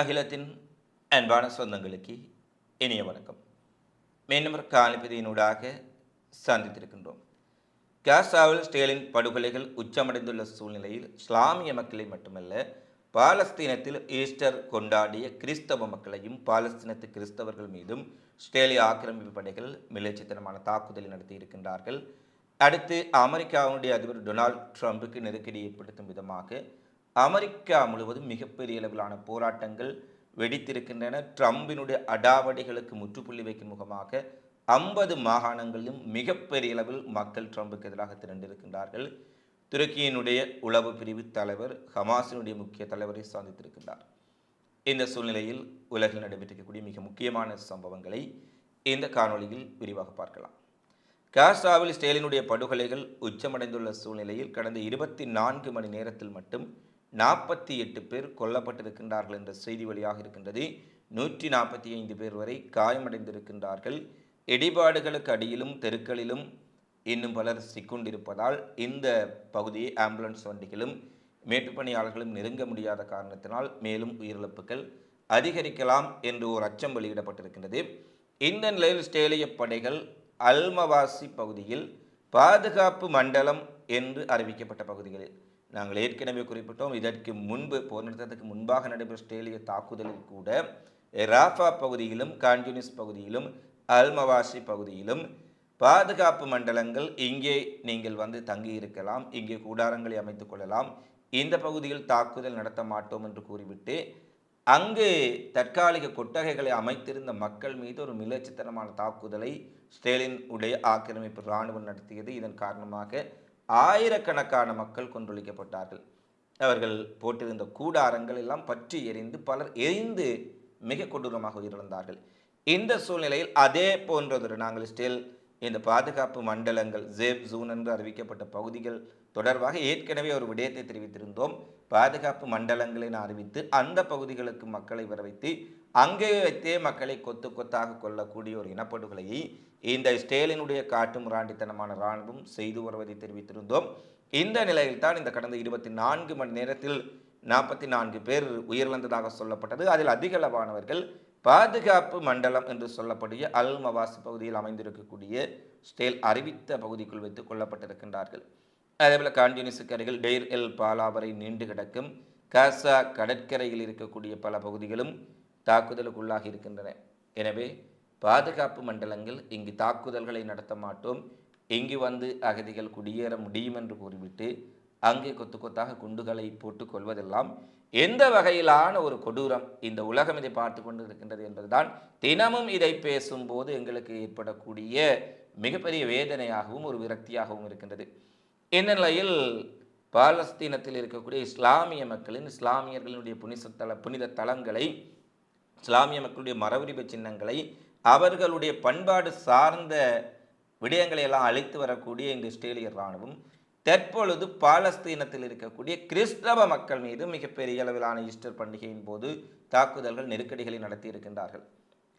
அகிலத்தின் அன்பான சொந்தங்களுக்கு இனிய வணக்கம். மீண்டும் ஒரு சந்தித்திருக்கின்றோம். காசாவில் ஸ்டேலின் படுகொலைகள் உச்சமடைந்துள்ள சூழ்நிலையில் இஸ்லாமிய மக்களை மட்டுமல்ல பாலஸ்தீனத்தில் ஈஸ்டர் கொண்டாடிய கிறிஸ்தவ மக்களையும் பாலஸ்தீனத்து கிறிஸ்தவர்கள் மீதும் ஸ்டேலிய ஆக்கிரமிப்பு படைகள் மிலச்சித்தனமான தாக்குதலை நடத்தி இருக்கின்றார்கள். அடுத்து அமெரிக்காவுடைய அதிபர் டொனால்ட் ட்ரம்புக்கு நெருக்கடி ஏற்படுத்தும் விதமாக அமெரிக்கா முழுவதும் மிகப்பெரிய அளவிலான போராட்டங்கள் வெடித்திருக்கின்றன. ட்ரம்பினுடைய அடாவடிகளுக்கு முற்றுப்புள்ளி வைக்கும் முகமாக ஐம்பது மாகாணங்களிலும் மிகப்பெரிய அளவில் மக்கள் ட்ரம்புக்கு எதிராக திரண்டிருக்கின்றார்கள். துருக்கியினுடைய உளவு பிரிவு தலைவர் ஹமாஸினுடைய முக்கிய தலைவரை சந்தித்திருக்கின்றார். இந்த சூழ்நிலையில் உலகில் நடைபெற்றிருக்கக்கூடிய மிக முக்கியமான சம்பவங்களை இந்த காணொளியில் விரிவாக பார்க்கலாம். காசாவில் ஸ்டேலினுடைய படுகொலைகள் உச்சமடைந்துள்ள சூழ்நிலையில் கடந்த இருபத்தி நான்கு மணி நேரத்தில் மட்டும் நாற்பத்தி எட்டு பேர் கொல்லப்பட்டிருக்கின்றார்கள் என்ற செய்தி வழியாக இருக்கின்றது. நூற்றி நாற்பத்தி ஐந்து பேர் வரை காயமடைந்திருக்கின்றார்கள். இடிபாடுகளுக்கு அடியிலும் தெருக்களிலும் இன்னும் பலர் சிக்கொண்டிருப்பதால் இந்த பகுதியை ஆம்புலன்ஸ் வண்டிகளும் மேட்டுப்பணியாளர்களும் நெருங்க முடியாத காரணத்தினால் மேலும் உயிரிழப்புகள் அதிகரிக்கலாம் என்று ஒரு அச்சம் வெளியிடப்பட்டிருக்கின்றது. இந்த நிலையில் ஸ்டேலிய படைகள் அல்மவாசி பகுதியில் பாதுகாப்பு மண்டலம் என்று அறிவிக்கப்பட்ட பகுதிகளில் நாங்கள் ஏற்கனவே குறிப்பிட்டோம் இதற்கு முன்பு போர் நிறுத்தத்துக்கு முன்பாக நடைபெற்ற ஸ்டேலிய தாக்குதலில் கூட ராஃபா பகுதியிலும் கான்யூனிஸ் பகுதியிலும் அல்மவாசி பகுதியிலும் பாதுகாப்பு மண்டலங்கள் இங்கே நீங்கள் வந்து தங்கி இருக்கலாம் இங்கே கூடாரங்களை அமைத்துக் கொள்ளலாம். இந்த பகுதியில் தாக்குதல் நடத்த மாட்டோம் என்று கூறிவிட்டு அங்கு தற்காலிக கொட்டகைகளை அமைத்திருந்த மக்கள் மீது ஒரு மிலச்சித்தனமான தாக்குதலை ஸ்டேலின் உடைய ஆக்கிரமிப்பு இராணுவம் நடத்தியது. இதன் காரணமாக ஆயிரக்கணக்கான மக்கள் கொன்றொழிக்கப்பட்டார்கள். அவர்கள் போட்டிருந்த கூடாரங்கள் எல்லாம் பற்றி எரிந்து பலர் எரிந்து மிக கொடூரமாக உயிரிழந்தார்கள். இந்த சூழ்நிலையில் அதே போன்றதொரு நாங்கள் ஸ்டில் இந்த பாதுகாப்பு மண்டலங்கள் ஜேப் ஜூன் என்று அறிவிக்கப்பட்ட பகுதிகள் தொடர்பாக ஏற்கனவே ஒரு விடயத்தை தெரிவித்திருந்தோம். பாதுகாப்பு மண்டலங்களை அறிவித்து அந்த பகுதிகளுக்கு மக்களை வரவைத்து அங்கே வைத்தே மக்களை கொத்து கொத்தாக கொள்ளக்கூடிய ஒரு இனப்படுகொலையை இந்த ஸ்டேலினுடைய காட்டு முராண்டித்தனமான இராணுவம் செய்து வருவதை தெரிவித்திருந்தோம். இந்த நிலையில் தான் இந்த கடந்த இருபத்தி நான்கு மணி நேரத்தில் நாற்பத்தி நான்கு பேர் உயிரிழந்ததாக சொல்லப்பட்டது. அதில் அதிகளவானவர்கள் பாதுகாப்பு மண்டலம் என்று சொல்லக்கூடிய அல் மவாஸ் பகுதியில் அமைந்திருக்கக்கூடிய ஸ்டேல் அறிவித்த பகுதிக்குள் வைத்து கொல்லப்பட்டிருக்கின்றார்கள் அதேபோல் கான்யூனிஸுக்கு அருகில் டெய்ர் எல் பாலாவரை நீண்டு கிடக்கும் காசா கடற்கரையில் இருக்கக்கூடிய பல பகுதிகளும் தாக்குதலுக்குள்ளாகி இருக்கின்றன. எனவே பாதுகாப்பு மண்டலங்கள் இங்கு தாக்குதல்களை நடத்த மாட்டோம். இங்கு வந்து அகதிகள் குடியேற முடியும் என்று கூறிவிட்டு அங்கே கொத்து கொத்தாக குண்டுகளை போட்டு கொள்வதெல்லாம் எந்த வகையிலான ஒரு கொடூரம் இந்த உலகம் இதை பார்த்து கொண்டு இருக்கின்றது என்பதுதான் தினமும் இதை பேசும்போது எங்களுக்கு ஏற்படக்கூடிய மிகப்பெரிய வேதனையாகவும் ஒரு விரக்தியாகவும் இருக்கின்றது. இந்த நிலையில் பாலஸ்தீனத்தில் இருக்கக்கூடிய இஸ்லாமிய மக்களின் இஸ்லாமியர்களுடைய புனித தல புனித தலங்களை இஸ்லாமிய மக்களுடைய மரபுரிமை சின்னங்களை அவர்களுடைய பண்பாடு சார்ந்த விடயங்களை எல்லாம் அழைத்து வரக்கூடிய இந்த இஸ்ரேலிய இராணுவம் தற்பொழுது பாலஸ்தீனத்தில் இருக்கக்கூடிய கிறிஸ்தவ மக்கள் மீது மிகப்பெரிய அளவிலான ஈஸ்டர் பண்டிகையின் போது தாக்குதல்கள் நெருக்கடிகளை நடத்தி இருக்கின்றார்கள்.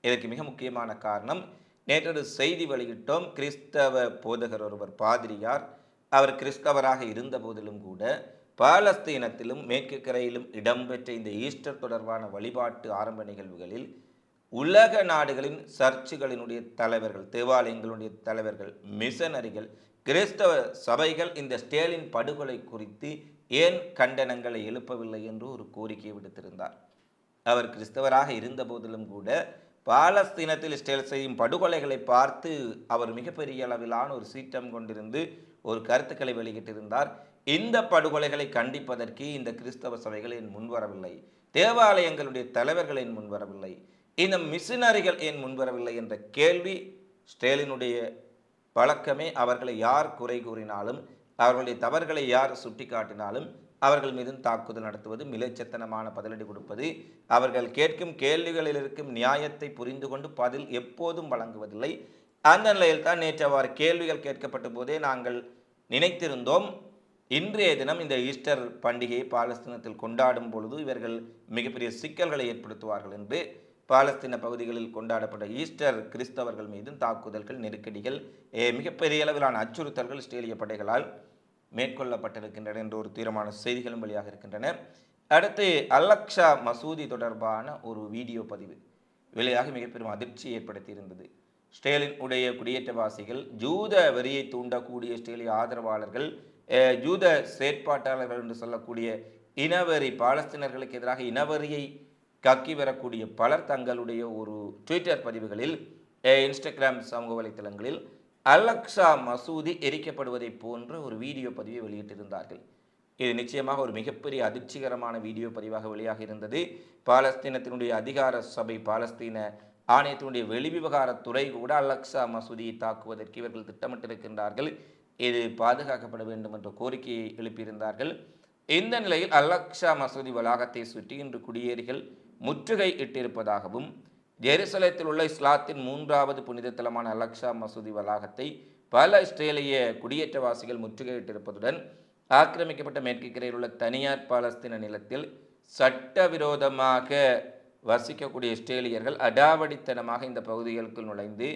இதற்கு மிக முக்கியமான காரணம் நேற்றொரு செய்தி வெளியிட்டோம் கிறிஸ்தவ போதகர் ஒருவர் பாதிரியார் அவர் கிறிஸ்தவராக இருந்த போதிலும் கூட பாலஸ்தீனத்திலும் மேற்கு கரையிலும் இடம்பெற்ற இந்த ஈஸ்டர் தொடர்பான வழிபாட்டு ஆரம்ப நிகழ்வுகளில் உலக நாடுகளின் சர்ச்சுகளினுடைய தலைவர்கள் தேவாலயங்களுடைய தலைவர்கள் மிஷனரிகள் கிறிஸ்தவ சபைகள் இந்த ஸ்டேலின் படுகொலை குறித்து ஏன் கண்டனங்களை எழுப்பவில்லை என்று ஒரு கோரிக்கை விடுத்திருந்தார். அவர் கிறிஸ்தவராக இருந்த போதிலும் கூட பாலஸ்தீனத்தில் ஸ்டேல் செய்யும் படுகொலைகளை பார்த்து அவர் மிகப்பெரிய அளவிலான ஒரு சீற்றம் கொண்டிருந்து ஒரு கருத்துக்களை வெளியிட்டிருந்தார். இந்த படுகொலைகளை கண்டிப்பதற்கு இந்த கிறிஸ்தவ சபைகள் முன் முன்வரவில்லை தேவாலயங்களுடைய தலைவர்கள் முன் முன்வரவில்லை இந்த மிஷினரிகள் ஏன் முன்வரவில்லை என்ற கேள்வி ஸ்டேலினுடைய பழக்கமே. அவர்களை யார் குறை கூறினாலும் அவர்களுடைய தவறுகளை யார் சுட்டிக்காட்டினாலும் அவர்கள் மீதும் தாக்குதல் நடத்துவது மிலைச்சத்தனமான பதிலடி கொடுப்பது அவர்கள் கேட்கும் கேள்விகளில் இருக்கும் நியாயத்தை புரிந்து கொண்டு பதில் எப்போதும் வழங்குவதில்லை. அந்த நிலையில்தான் நேற்று அவ்வாறு கேள்விகள் கேட்கப்பட்ட போதே நாங்கள் நினைத்திருந்தோம். இன்றைய தினம் இந்த ஈஸ்டர் பண்டிகையை பாலஸ்தீனத்தில் கொண்டாடும் பொழுது இவர்கள் மிகப்பெரிய சிக்கல்களை ஏற்படுத்துவார்கள் என்று பாலஸ்தீன பகுதிகளில் கொண்டாடப்பட்ட ஈஸ்டர் கிறிஸ்தவர்கள் மீதும் தாக்குதல்கள் நெருக்கடிகள் மிகப்பெரிய அளவிலான அச்சுறுத்தல்கள் இஸ்ரேலிய படைகளால் மேற்கொள்ளப்பட்டிருக்கின்றன என்ற ஒரு தீரமான செய்திகளும் வெளியாக இருக்கின்றன. அடுத்து அலக்ஷா மசூதி தொடர்பான ஒரு வீடியோ பதிவு வெளியாக மிகப்பெரும் அதிர்ச்சி ஏற்படுத்தியிருந்தது. ஸ்டேலின் உடைய குடியேற்றவாசிகள் ஜூத வெறியை தூண்டக்கூடிய ஸ்டேலிய ஆதரவாளர்கள் ஜூத செயற்பாட்டாளர்கள் என்று சொல்லக்கூடிய இனவெறி பாலஸ்தீனர்களுக்கு எதிராக இனவெறியை கக்கி வரக்கூடிய பலர் தங்களுடைய ஒரு ட்விட்டர் பதிவுகளில் இன்ஸ்டாகிராம் சமூக வலைத்தளங்களில் அலக்ஸா மசூதி எரிக்கப்படுவதை போன்ற ஒரு வீடியோ பதிவை வெளியிட்டிருந்தார்கள். இது நிச்சயமாக ஒரு மிகப்பெரிய அதிர்ச்சிகரமான வீடியோ பதிவாக வெளியாக இருந்தது. பாலஸ்தீனத்தினுடைய அதிகார சபை பாலஸ்தீன ஆணையத்தினுடைய வெளிவிவகாரத்துறை கூட அலக்ஸா மசூதியை தாக்குவதற்கு இவர்கள் திட்டமிட்டிருக்கின்றார்கள். இது பாதுகாக்கப்பட வேண்டும் என்ற கோரிக்கையை எழுப்பியிருந்தார்கள். இந்த நிலையில் அலக்ஸா மசூதி வளாகத்தை சுற்றி இன்று குடியேறிகள் முற்றுகை இட்டிருப்பதாகவும் ஜெருசலேத்தில் உள்ள இஸ்லாத்தின் மூன்றாவது புனித தலமான அலக்ஸா மசூதி வளாகத்தை பல இஸ்ரேலிய குடியேற்றவாசிகள் முற்றுகையிட்டிருப்பதுடன் ஆக்கிரமிக்கப்பட்ட மேற்கு கரையில் உள்ள தனியார் பாலஸ்தீன நிலத்தில் சட்டவிரோதமாக வசிக்கக்கூடிய இஸ்ரேலியர்கள் அடாவடித்தனமாக இந்த பகுதிகளுக்குள் நுழைந்து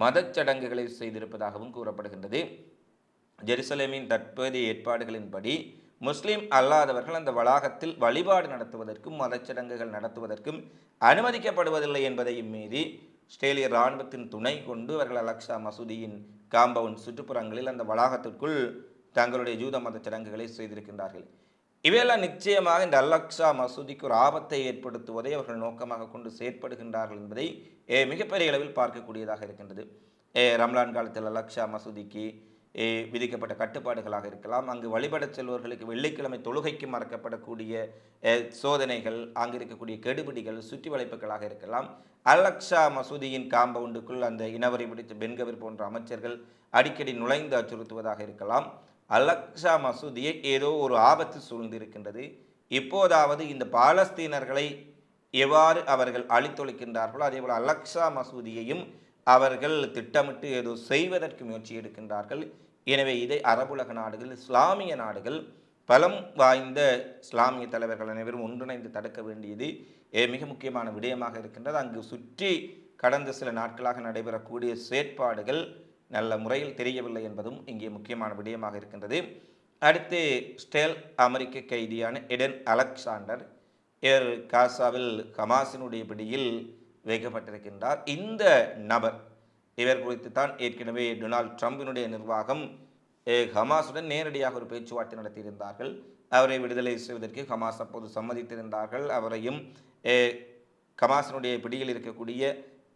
மதச்சடங்குகளை செய்திருப்பதாகவும் கூறப்படுகின்றது. ஜெருசலேமின் தற்போதைய ஏற்பாடுகளின்படி முஸ்லீம் அல்லாதவர்கள் அந்த வளாகத்தில் வழிபாடு நடத்துவதற்கும் மதச்சடங்குகள் நடத்துவதற்கும் அனுமதிக்கப்படுவதில்லை என்பதையும் மீறி ஆஸ்திரேலிய இராணுவத்தின் துணை கொண்டு அவர்கள் அலக்ஷா மசூதியின் காம்பவுண்ட் சுற்றுப்புறங்களில் அந்த வளாகத்திற்குள் தங்களுடைய ஜூத மத சடங்குகளை செய்திருக்கின்றார்கள். இவையெல்லாம் நிச்சயமாக இந்த அல்லக்ஷா மசூதிக்கு ஒரு ஆபத்தை ஏற்படுத்துவதை அவர்கள் நோக்கமாக கொண்டு செயற்படுகின்றார்கள் என்பதை மிகப்பெரிய அளவில் பார்க்கக்கூடியதாக இருக்கின்றது. ஏ, ரம்லான் காலத்தில் அல்லக்ஷா மசூதிக்கு விதிக்கப்பட்ட கட்டுப்பாடுகளாக இருக்கலாம். அங்கு வழிபடச் செல்வர்களுக்கு வெள்ளிக்கிழமை தொழுகைக்கு மறக்கப்படக்கூடிய சோதனைகள் அங்கு இருக்கக்கூடிய கெடுபிடிகள் சுற்றி வளைப்புகளாக இருக்கலாம். அலக்ஷா மசூதியின் காம்பவுண்டுக்குள் அந்த இனவரி பிடித்த பென்கவிர் போன்ற அமைச்சர்கள் அடிக்கடி நுழைந்து அச்சுறுத்துவதாக இருக்கலாம். அலக்ஷா மசூதியை ஏதோ ஒரு ஆபத்து சூழ்ந்திருக்கின்றது. இப்போதாவது இந்த பாலஸ்தீனர்களை எவ்வாறு அவர்கள் அழித்தொழிக்கின்றார்களோ அதேபோல் அலக்ஷா மசூதியையும் அவர்கள் திட்டமிட்டு ஏதோ செய்வதற்கு முயற்சி எடுக்கின்றார்கள். எனவே இதை அரபுலக நாடுகள் இஸ்லாமிய நாடுகள். பலம் வாய்ந்த இஸ்லாமிய தலைவர்கள் அனைவரும் ஒன்றிணைந்து தடுக்க வேண்டியது மிக முக்கியமான விடயமாக இருக்கின்றது. அங்கு சுற்றி கடந்த சில நாட்களாக நடைபெறக்கூடிய செயற்பாடுகள் நல்ல முறையில் தெரியவில்லை என்பதும் இங்கே முக்கியமான விடயமாக இருக்கின்றது. அடுத்து ஸ்டேல் அமெரிக்க கைதியான எடன் அலெக்சாண்டர் இவர் காசாவில் ஹமாஸினுடைய பிடியில் வைக்கப்பட்டிருக்கின்றார். இந்த நபர் இவர் குறித்து தான் ஏற்கனவே டொனால்ட் ட்ரம்பினுடைய நிர்வாகம் ஹமாஸுடன் நேரடியாக ஒரு பேச்சுவார்த்தை நடத்தியிருந்தார்கள். அவரை விடுதலை செய்வதற்கு ஹமாஸ் அப்போது சம்மதித்திருந்தார்கள். அவரையும் ஹமாஸினுடைய பிடியில் இருக்கக்கூடிய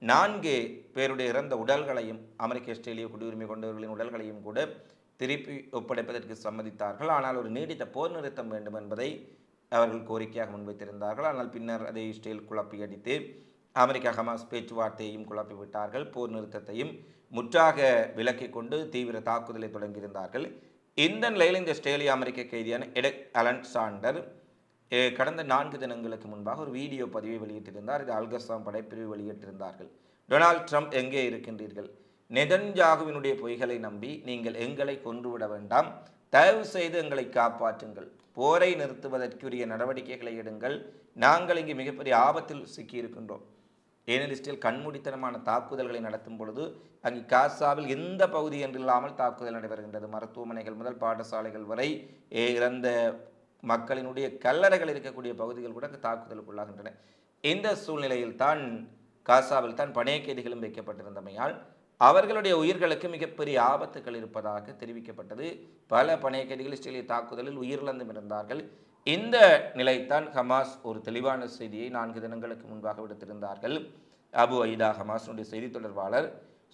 நான்கு பேருடைய இறந்த உடல்களையும் அமெரிக்க ஆஸ்திரேலிய குடியுரிமை கொண்டவர்களின் உடல்களையும் கூட திருப்பி ஒப்படைப்பதற்கு சம்மதித்தார்கள். ஆனால் ஒரு நீடித்த போர் நிறுத்தம் வேண்டும் என்பதை அவர்கள் கோரிக்கையாக முன்வைத்திருந்தார்கள். ஆனால் பின்னர் அதை இஸ்ரேல் குழப்பி அடித்து அமெரிக்கா ஹமாஸ் பேச்சுவார்த்தையையும் குழப்பிவிட்டார்கள் போர் நிறுத்தத்தையும் முற்றாக விலக்கிக் கொண்டு தீவிர தாக்குதலை தொடங்கியிருந்தார்கள். இந்த நிலையில் இந்த ஆஸ்திரேலிய அமெரிக்க கைதியான எடக் அலன்சாண்டர் கடந்த நான்கு தினங்களுக்கு முன்பாக ஒரு வீடியோ பதிவை வெளியிட்டிருந்தார். இது அல்கசாம் படைப்பிரிவு வெளியிட்டிருந்தார்கள். டொனால்ட் ட்ரம்ப் எங்கே இருக்கின்றீர்கள்? நெதன்ஜாகுவினுடைய பொய்களை நம்பி நீங்கள் எங்களை கொன்றுவிட வேண்டாம். தயவு செய்து எங்களை காப்பாற்றுங்கள். போரை நிறுத்துவதற்குரிய நடவடிக்கைகளை எடுங்கள். நாங்கள் இங்கு மிகப்பெரிய ஆபத்தில் சிக்கியிருக்கின்றோம். ஏனெனில் கண்மூடித்தனமான தாக்குதல்களை நடத்தும் பொழுது அங்கு காசாவில் எந்த பகுதி என்றில்லாமல் தாக்குதல் நடைபெறுகின்றது. மருத்துவமனைகள் முதல் பாடசாலைகள் வரை இறந்த மக்களினுடைய கல்லறைகள் இருக்கக்கூடிய பகுதிகள் கூட தாக்குதலுக்குள்ளாகின்றன. இந்த சூழ்நிலையில் தான் காசாவில் தான் பணைய கைதிகளும் வைக்கப்பட்டிருந்தமையால் அவர்களுடைய உயிர்களுக்கு மிகப்பெரிய ஆபத்துகள் இருப்பதாக தெரிவிக்கப்பட்டது. பல பணைய கைதிகள் இஸ்ரேலிய தாக்குதலில் உயிரிழந்தும் இருந்தார்கள். இந்த நிலைத்தான் ஹமாஸ் ஒரு தெளிவான செய்தியை நான்கு தினங்களுக்கு முன்பாக விடுத்திருந்தார்கள். அபு ஐதா ஹமாஸினுடைய செய்தி தொடர்பாளர்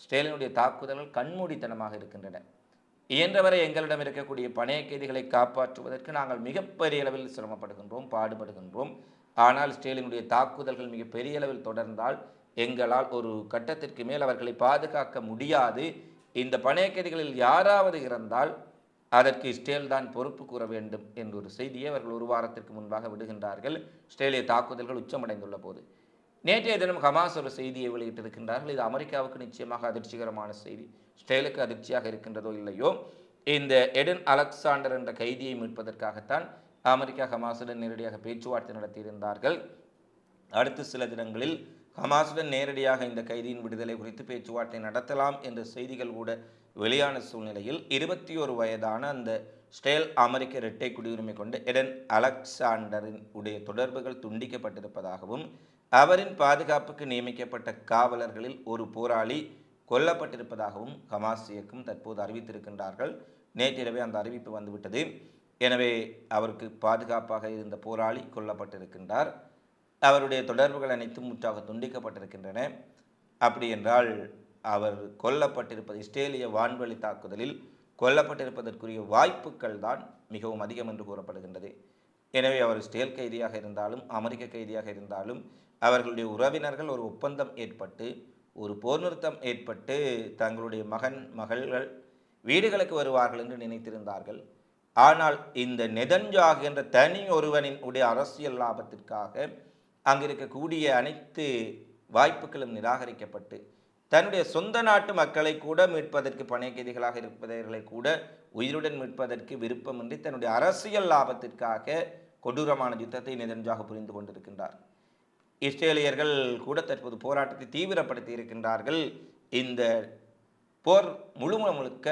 ஸ்டேலினுடைய தாக்குதல்கள் கண்மூடித்தனமாக இருக்கின்றன. இயன்றவரை எங்களிடம் இருக்கக்கூடிய பணைய கைதிகளை காப்பாற்றுவதற்கு நாங்கள் மிகப்பெரிய அளவில் சிரமப்படுகின்றோம் பாடுபடுகின்றோம். ஆனால் ஸ்டேலினுடைய தாக்குதல்கள் மிக பெரிய அளவில் தொடர்ந்தால் எங்களால் ஒரு கட்டத்திற்கு மேல் அவர்களை பாதுகாக்க முடியாது. இந்த பணைய கைதிகளில் யாராவது இறந்தால் அதற்கு இஸ்ரேல் தான் பொறுப்பு கூற வேண்டும் என்ற ஒரு செய்தியை அவர்கள் ஒரு வாரத்திற்கு முன்பாக விடுகின்றார்கள். இஸ்ரேலிய தாக்குதல்கள் உச்சமடைந்துள்ள போது. நேற்றைய தினம் ஹமாஸ் ஒரு செய்தியை வெளியிட்டிருக்கின்றார்கள். இது அமெரிக்காவுக்கு நிச்சயமாக அதிர்ச்சிகரமான செய்தி. ஸ்டேலுக்கு அதிர்ச்சியாக இருக்கின்றதோ இல்லையோ இந்த எடன் அலெக்சாண்டர் என்ற கைதியை மீட்பதற்காகத்தான் அமெரிக்கா ஹமாஸுடன் நேரடியாக பேச்சுவார்த்தை நடத்தியிருந்தார்கள். அடுத்த சில தினங்களில் ஹமாஸுடன் நேரடியாக இந்த கைதியின் விடுதலை குறித்து பேச்சுவார்த்தை நடத்தலாம் என்ற செய்திகள் கூட வெளியான சூழ்நிலையில் இருபத்தி ஒரு வயதான அந்த ஸ்டேல் அமெரிக்க இரட்டை குடியுரிமை கொண்ட எடன் அலெக்சாண்டரின் உடைய தொடர்புகள் துண்டிக்கப்பட்டிருப்பதாகவும் அவரின் பாதுகாப்புக்கு நியமிக்கப்பட்ட காவலர்களில் ஒரு போராளி கொல்லப்பட்டிருப்பதாகவும் ஹமாஸ் இயக்கம் தற்போது அறிவித்திருக்கின்றார்கள். நேற்றிரவே அந்த அறிவிப்பு வந்துவிட்டது. எனவே அவருக்கு பாதுகாப்பாக இருந்த போராளி கொல்லப்பட்டிருக்கின்றார். அவருடைய தொடர்புகள் அனைத்தும் முற்றாக துண்டிக்கப்பட்டிருக்கின்றன. அப்படி என்றால் அவர் கொல்லப்பட்டிருப்பது இஸ்ரேலிய வான்வழி தாக்குதலில் கொல்லப்பட்டிருப்பதற்குரிய வாய்ப்புகள் தான் மிகவும் அதிகம் என்று கூறப்படுகின்றது. எனவே அவர் ஸ்டேல் கைதியாக இருந்தாலும் அமெரிக்க கைதியாக இருந்தாலும் அவர்களுடைய உறவினர்கள் ஒரு ஒப்பந்தம் ஏற்பட்டு ஒரு போர் நிறுத்தம் ஏற்பட்டு தங்களுடைய மகன் மகள்கள் வீடுகளுக்கு வருவார்கள் என்று நினைத்திருந்தார்கள். ஆனால் இந்த நெதன்ஜாக் என்ற தனி ஒருவனின் உடைய அரசியல் லாபத்திற்காக அங்கிருக்கக்கூடிய அனைத்து வாய்ப்புகளும் நிராகரிக்கப்பட்டு தன்னுடைய சொந்த நாட்டு மக்களை கூட மீட்பதற்கு பணை இருப்பவர்களை கூட உயிருடன் மீட்பதற்கு விருப்பமின்றி தன்னுடைய அரசியல் லாபத்திற்காக கொடூரமான யுத்தத்தை நெதன்ஜாக புரிந்து கொண்டிருக்கின்றார். இஸ்ரேலியர்கள் கூட தற்போது போராட்டத்தை தீவிரப்படுத்தி இருக்கின்றார்கள். இந்த போர் முழு முழுக்க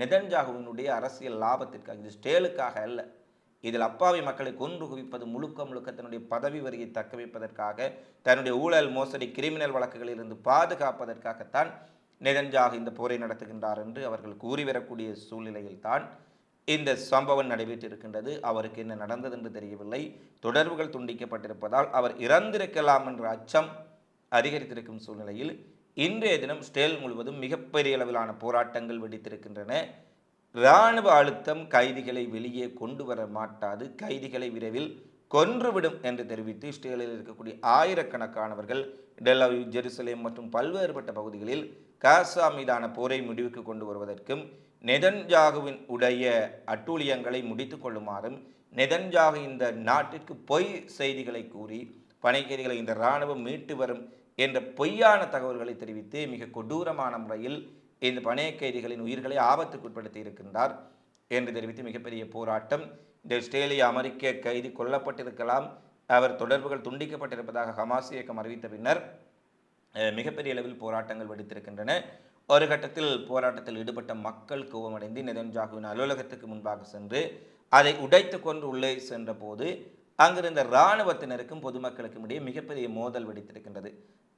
நெதன்ஜாகுவினுடைய அரசியல் லாபத்திற்காக இது ஸ்டேலுக்காக அல்ல. இதில் அப்பாவி மக்களை கொன்று குவிப்பது முழுக்க முழுக்க தன்னுடைய பதவி வரியை தக்க வைப்பதற்காக தன்னுடைய ஊழல் மோசடி கிரிமினல் வழக்குகளில் இருந்து பாதுகாப்பதற்காகத்தான் நெதன்ஜாக இந்த போரை நடத்துகின்றார் என்று அவர்கள் கூறிவரக்கூடிய சூழ்நிலையில் தான் இந்த சம்பவம் நடைபெற்றிருக்கின்றது. அவருக்கு என்ன நடந்தது என்று தெரியவில்லை. தொடர்புகள் துண்டிக்கப்பட்டிருப்பதால் அவர் இறந்திருக்கலாம் என்ற அச்சம் அதிகரித்திருக்கும் சூழ்நிலையில் இன்றைய தினம் ஸ்டேல் முழுவதும் மிகப்பெரிய அளவிலான போராட்டங்கள் வெடித்திருக்கின்றன. இராணுவ அழுத்தம் கைதிகளை வெளியே கொண்டு வர மாட்டாது. கைதிகளை விரைவில் கொன்றுவிடும் என்று தெரிவித்து இஸ்ரேலில் இருக்கக்கூடிய ஆயிரக்கணக்கானவர்கள் டெல்லவி ஜெருசலேம் மற்றும் பல்வேறுபட்ட பகுதிகளில் காசா மீதான போரை முடிவுக்கு கொண்டு வருவதற்கும் நெதன்ஜாகுவின் உடைய அட்டூழியங்களை முடித்து கொள்ளுமாறும் நெதன்ஜாகு இந்த நாட்டிற்கு பொய் செய்திகளை கூறி பனைக்கைதிகளை இந்த இராணுவம் மீட்டு வரும் என்ற பொய்யான தகவல்களை தெரிவித்து மிக கொடூரமான முறையில் இந்த பணைய கைதிகளின் உயிர்களை ஆபத்துக்குட்படுத்தி இருக்கின்றார் என்று தெரிவித்து மிகப்பெரிய போராட்டம். இந்த இஸ்ரேலிய அமெரிக்க கைதி கொல்லப்பட்டிருக்கலாம். அவர் தொடர்புகள் துண்டிக்கப்பட்டிருப்பதாக ஹமாஸ் இயக்கம் அறிவித்த பின்னர் மிகப்பெரிய அளவில் போராட்டங்கள் வெடித்திருக்கின்றன. ஒரு கட்டத்தில் போராட்டத்தில் ஈடுபட்ட மக்கள் கோபமடைந்து நெதன்ஜாகுவின் அலுவலகத்துக்கு முன்பாக சென்று அதை உடைத்து கொண்டு உள்ளே சென்றபோது அங்கிருந்த இராணுவத்தினருக்கும் பொதுமக்களுக்கும் இடையே மிகப்பெரிய மோதல் வெடித்திருக்கின்றது.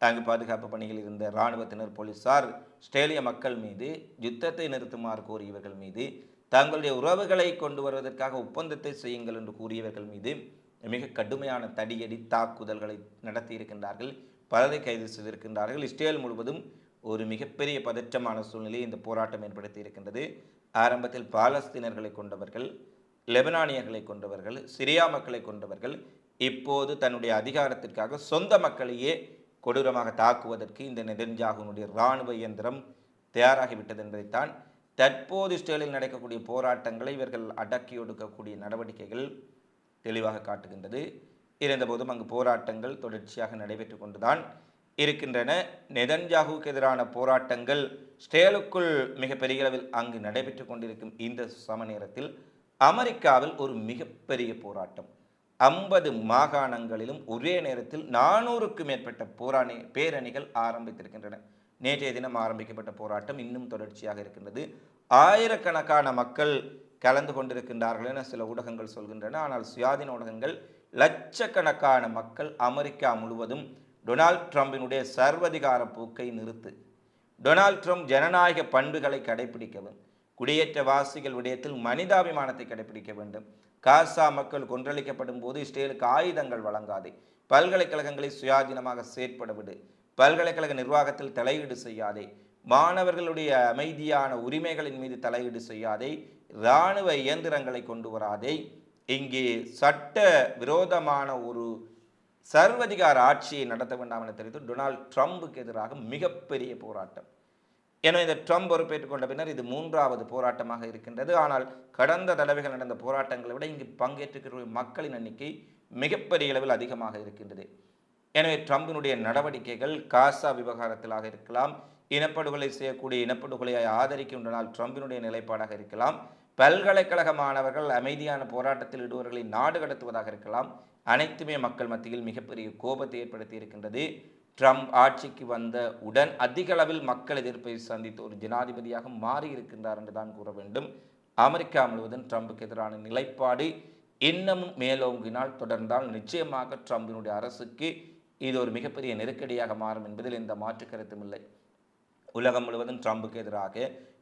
அங்கு பாதுகாப்பு பணியில் இருந்த இராணுவத்தினர் போலீசார் ஆஸ்திரேலிய மக்கள் மீது யுத்தத்தை நிறுத்துமாறு கூறியவர்கள் மீது தங்களுடைய உறவுகளை கொண்டு வருவதற்காக ஒப்பந்தத்தை செய்யுங்கள் என்று கூறியவர்கள் மீது மிக கடுமையான தடியடி தாக்குதல்களை நடத்தி இருக்கின்றார்கள் பலரை கைது செய்திருக்கின்றார்கள். இஸ்ரேல் முழுவதும் ஒரு மிகப்பெரிய பதற்றமான சூழ்நிலையை இந்த போராட்டம் ஏற்படுத்தி இருக்கின்றது ஆரம்பத்தில் பாலஸ்தீனர்களை கொண்டவர்கள் லெபனானியர்களை கொண்டவர்கள் சிரியா மக்களை கொண்டவர்கள் இப்போது தன்னுடைய அதிகாரத்திற்காக சொந்த மக்களையே கொடூரமாக தாக்குவதற்கு இந்த நெதன்ஜாகுனுடைய இராணுவ இயந்திரம் தயாராகிவிட்டது என்பதைத்தான் தற்போது இஸ்ரேலில் நடக்கக்கூடிய போராட்டங்களை இவர்கள் அடக்கி ஒடுக்கக்கூடிய நடவடிக்கைகள் தெளிவாக காட்டுகின்றது. இருந்தபோதும் அங்கு போராட்டங்கள் தொடர்ச்சியாக நடைபெற்று கொண்டுதான் இருக்கின்றன. நெதன்ஜாகுவுக்கு எதிரான போராட்டங்கள் ஸ்டேலுக்குள் மிகப்பெரிய அளவில் அங்கு நடைபெற்று கொண்டிருக்கும் இந்த சம நேரத்தில் அமெரிக்காவில் ஒரு மிகப்பெரிய போராட்டம். ஐம்பது மாகாணங்களிலும் ஒரே நேரத்தில் நானூறுக்கும் மேற்பட்ட போராணி பேரணிகள் ஆரம்பித்திருக்கின்றன. நேற்றைய தினம் ஆரம்பிக்கப்பட்ட போராட்டம் இன்னும் தொடர்ச்சியாக இருக்கின்றது. ஆயிரக்கணக்கான மக்கள் கலந்து கொண்டிருக்கின்றார்கள் என சில ஊடகங்கள் சொல்கின்றன. ஆனால் சுயாதீன ஊடகங்கள் லட்சக்கணக்கான மக்கள் அமெரிக்கா முழுவதும் டொனால்ட் ட்ரம்பினுடைய சர்வதிகார போக்கை நிறுத்து டொனால்ட் ட்ரம்ப் ஜனநாயக பண்புகளை கடைபிடிக்கவும் குடியேற்றவாசிகள் விடயத்தில் மனிதாபிமானத்தை கடைபிடிக்க வேண்டும். காசா மக்கள் கொன்றளிக்கப்படும் போது இஸ்ரேலுக்கு ஆயுதங்கள் வழங்காதே. பல்கலைக்கழகங்களை சுயாதீனமாக செயற்பட விடு. பல்கலைக்கழக நிர்வாகத்தில் தலையீடு செய்யாதே. மாணவர்களுடைய அமைதியான உரிமைகளின் மீது தலையீடு செய்யாதே. இராணுவ இயந்திரங்களை கொண்டு வராதே. இங்கே சட்ட விரோதமான ஒரு சர்வதிகார ஆட்சியை நடத்த வேண்டாம் என தெரிவித்து டொனால்ட் ட்ரம்புக்கு எதிராக மிகப்பெரிய போராட்டம். எனவே இந்த ட்ரம்ப் பொறுப்பேற்றுக் கொண்ட பின்னர் இது மூன்றாவது போராட்டமாக இருக்கின்றது. ஆனால் கடந்த தடவைகள் நடந்த போராட்டங்களை விட இங்கு பங்கேற்றிருக்கிற மக்களின் எண்ணிக்கை மிகப்பெரிய அளவில் அதிகமாக இருக்கின்றது. எனவே ட்ரம்பினுடைய நடவடிக்கைகள் காசா விவகாரத்திலாக இருக்கலாம் இனப்படுகொலை செய்யக்கூடிய இனப்படுகொலையை ஆதரிக்கும் டொனால்ட் ட்ரம்பினுடைய நிலைப்பாடாக இருக்கலாம் பல்கலைக்கழக மாணவர்கள் அமைதியான போராட்டத்தில் இடுவர்களை நாடு கடத்துவதாக இருக்கலாம். அனைத்துமே மக்கள் மத்தியில் மிகப்பெரிய கோபத்தை ஏற்படுத்தி இருக்கின்றது. ட்ரம்ப் ஆட்சிக்கு வந்த உடன் அதிக அளவில் மக்கள் எதிர்ப்பை சந்தித்து ஒரு ஜனாதிபதியாக மாறி இருக்கின்றார் என்று தான் கூற வேண்டும். அமெரிக்கா முழுவதும் ட்ரம்புக்கு எதிரான நிலைப்பாடு இன்னமும் மேலோங்கினால் தொடர்ந்தால் நிச்சயமாக ட்ரம்பினுடைய அரசுக்கு இது ஒரு மிகப்பெரிய நெருக்கடியாக மாறும் என்பதில் எந்த மாற்று கருத்தும் இல்லை. உலகம் முழுவதும் ட்ரம்புக்கு எதிராக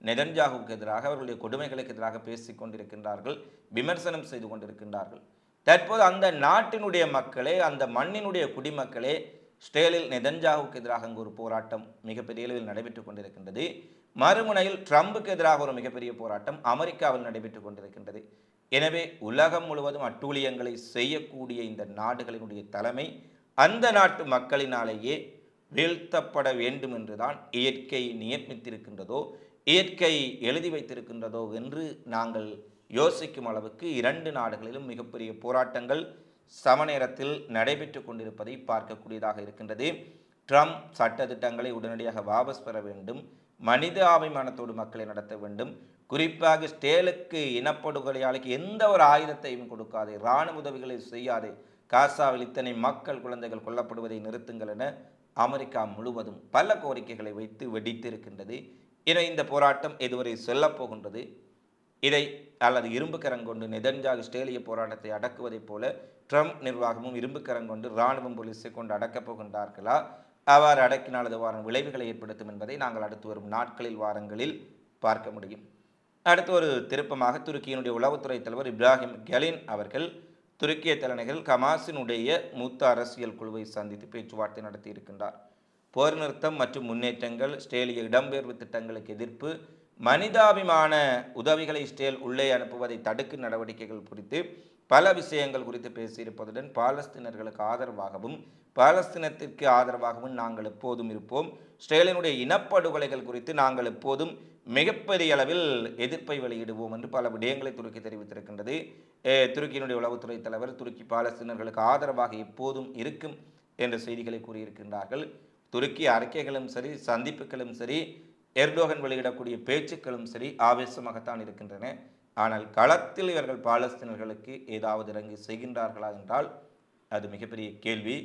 நெதன்ஜாகுவுக்கு எதிராக அவர்களுடைய கொடுமைகளுக்கு எதிராக பேசிக் கொண்டிருக்கின்றார்கள் விமர்சனம் செய்து கொண்டிருக்கின்றார்கள். தற்போது அந்த நாட்டினுடைய மக்களே அந்த மண்ணினுடைய குடிமக்களே ஸ்டேலில் நெதன்ஜாவுக்கு எதிராக அங்கு ஒரு போராட்டம் மிகப்பெரிய அளவில் நடைபெற்றுக் கொண்டிருக்கின்றது. மறுமுனையில் ட்ரம்புக்கு எதிராக ஒரு மிகப்பெரிய போராட்டம் அமெரிக்காவில் நடைபெற்றுக் கொண்டிருக்கின்றது. எனவே உலகம் முழுவதும் அட்டூழியங்களை செய்யக்கூடிய இந்த நாடுகளினுடைய தலைமை அந்த நாட்டு மக்களினாலேயே வீழ்த்தப்பட வேண்டும் என்றுதான் இயற்கை நியமித்திருக்கின்றதோ இயற்கை எழுதி வைத்திருக்கின்றதோ என்று நாங்கள் யோசிக்கும் அளவுக்கு இரண்டு நாடுகளிலும் மிகப்பெரிய போராட்டங்கள் சமநேரத்தில் நடைபெற்று கொண்டிருப்பதை பார்க்கக்கூடியதாக இருக்கின்றது. ட்ரம்ப் சட்டத்திட்டங்களை உடனடியாக வாபஸ் பெற வேண்டும். மனித ஆபிமானத்தோடு மக்களை நடத்த வேண்டும். குறிப்பாக ஸ்டேலுக்கு இனப்படுகொலையாளிக்கு எந்த ஒரு ஆயுதத்தையும் கொடுக்காதே இராணுவ உதவிகளை செய்யாதே காசாவில் இத்தனை மக்கள் குழந்தைகள் கொல்லப்படுவதை நிறுத்துங்கள் என அமெரிக்கா முழுவதும் பல கோரிக்கைகளை வைத்து வெடித்திருக்கின்றது. என இந்த போராட்டம் எதுவரை சொல்லப் போகின்றது? இதை அல்லது இரும்பு கரங்கொண்டு நெதன்ஜாகு ஸ்டேலிய போராட்டத்தை அடக்குவதைப் போல ட்ரம்ப் நிர்வாகமும் இரும்பு கரங்கொண்டு இராணுவம் போலீஸை கொண்டு அடக்கப் போகின்றார்களா? அவ்வாறு அடக்கினால் அது வாரம் விளைவுகளை ஏற்படுத்தும் என்பதை நாங்கள் அடுத்து வரும் நாட்களில் வாரங்களில் பார்க்க முடியும். அடுத்து ஒரு திருப்பமாக துருக்கியினுடைய உளவுத்துறை தலைவர் இப்ராஹிம் கெலின் அவர்கள் துருக்கிய தலைநகர் கமாசினுடைய மூத்த அரசியல் குழுவை சந்தித்து பேச்சுவார்த்தை நடத்தி இருக்கின்றார். போர் நிறுத்தம் மற்றும் முன்னேற்றங்கள் ஸ்டேலிய இடம்பெயர்வு திட்டங்களுக்கு எதிர்ப்பு மனிதாபிமான உதவிகளை ஸ்டேல் உள்ளே அனுப்புவதை தடுக்கும் நடவடிக்கைகள் குறித்து பல விஷயங்கள் குறித்து பேசியிருப்பதுடன் பாலஸ்தீனர்களுக்கு ஆதரவாகவும் பாலஸ்தீனத்திற்கு ஆதரவாகவும் நாங்கள் எப்போதும் இருப்போம். ஸ்டேலினுடைய இனப்படுகொலைகள் குறித்து நாங்கள் எப்போதும் மிகப்பெரிய அளவில் எதிர்ப்பை வெளியிடுவோம் என்று பல விடயங்களை துருக்கி தெரிவித்திருக்கின்றது. துருக்கியினுடைய உளவுத்துறை தலைவர் துருக்கி பாலஸ்தீனர்களுக்கு ஆதரவாக எப்போதும் இருக்கும் என்ற செய்திகளை கூறியிருக்கின்றார்கள். துருக்கி அறிக்கைகளும் சரி சந்திப்புகளும் சரி எர்டோகன் வெளியிடக்கூடிய பேச்சுக்களும் சரி ஆவேசமாகத்தான் இருக்கின்றன. ஆனால் களத்தில் இவர்கள் பாலஸ்தீனர்களுக்கு ஏதாவது இறங்கி செய்கின்றார்களா என்றால் அது மிகப்பெரிய கேள்வி.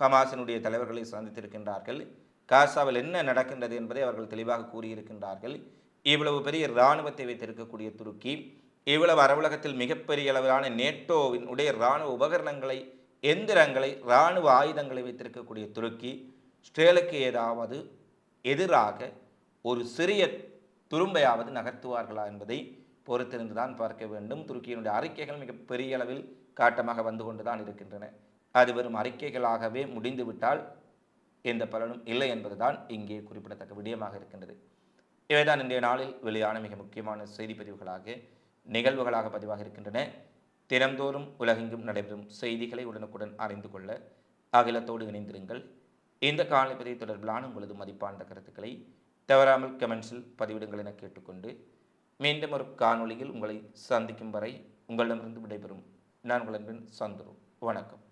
ஹமாசினுடைய தலைவர்களை சந்தித்திருக்கின்றார்கள். காசாவில் என்ன நடக்கின்றது என்பதை அவர்கள் தெளிவாக கூறியிருக்கின்றார்கள். இவ்வளவு பெரிய இராணுவத்தை வைத்திருக்கக்கூடிய துருக்கி இவ்வளவு அரவுலகத்தில் மிகப்பெரிய அளவிலான நேட்டோவின் உடைய இராணுவ உபகரணங்களை எந்திரங்களை இராணுவ ஆயுதங்களை வைத்திருக்கக்கூடிய துருக்கி ஸ்ட்ரேலுக்கு ஏதாவது எதிராக ஒரு சிறிய துரும்பையாவது நகர்த்துவார்களா என்பதை பொறுத்திருந்து தான் பார்க்க வேண்டும். துருக்கியினுடைய அறிக்கைகள் மிக பெரிய அளவில் காட்டமாக வந்து கொண்டு தான் இருக்கின்றன. அது வெறும் அறிக்கைகளாகவே முடிந்துவிட்டால் எந்த பலனும் இல்லை என்பதுதான் இங்கே குறிப்பிடத்தக்க விடயமாக இருக்கின்றது. இவைதான் இன்றைய நாளில் வெளியான மிக முக்கியமான செய்தி பதிவுகளாக நிகழ்வுகளாக பதிவாக இருக்கின்றன. தினந்தோறும் உலகெங்கும் நடைபெறும் செய்திகளை உடனுக்குடன் அறிந்து கொள்ள அகிலத்தோடு இணைந்திருங்கள். இந்த காலப்பதிவு தொடர்பிலான உங்களது மதிப்பான கருத்துக்களை தவறாமல் கமெண்ட்ஸில் பதிவிடுங்கள் என கேட்டுக்கொண்டு மீண்டும் ஒரு காணொளியில் உங்களை சந்திக்கும் வரை உங்களிடமிருந்து விடைபெறும். நான் உங்களின் சந்துரு. வணக்கம்.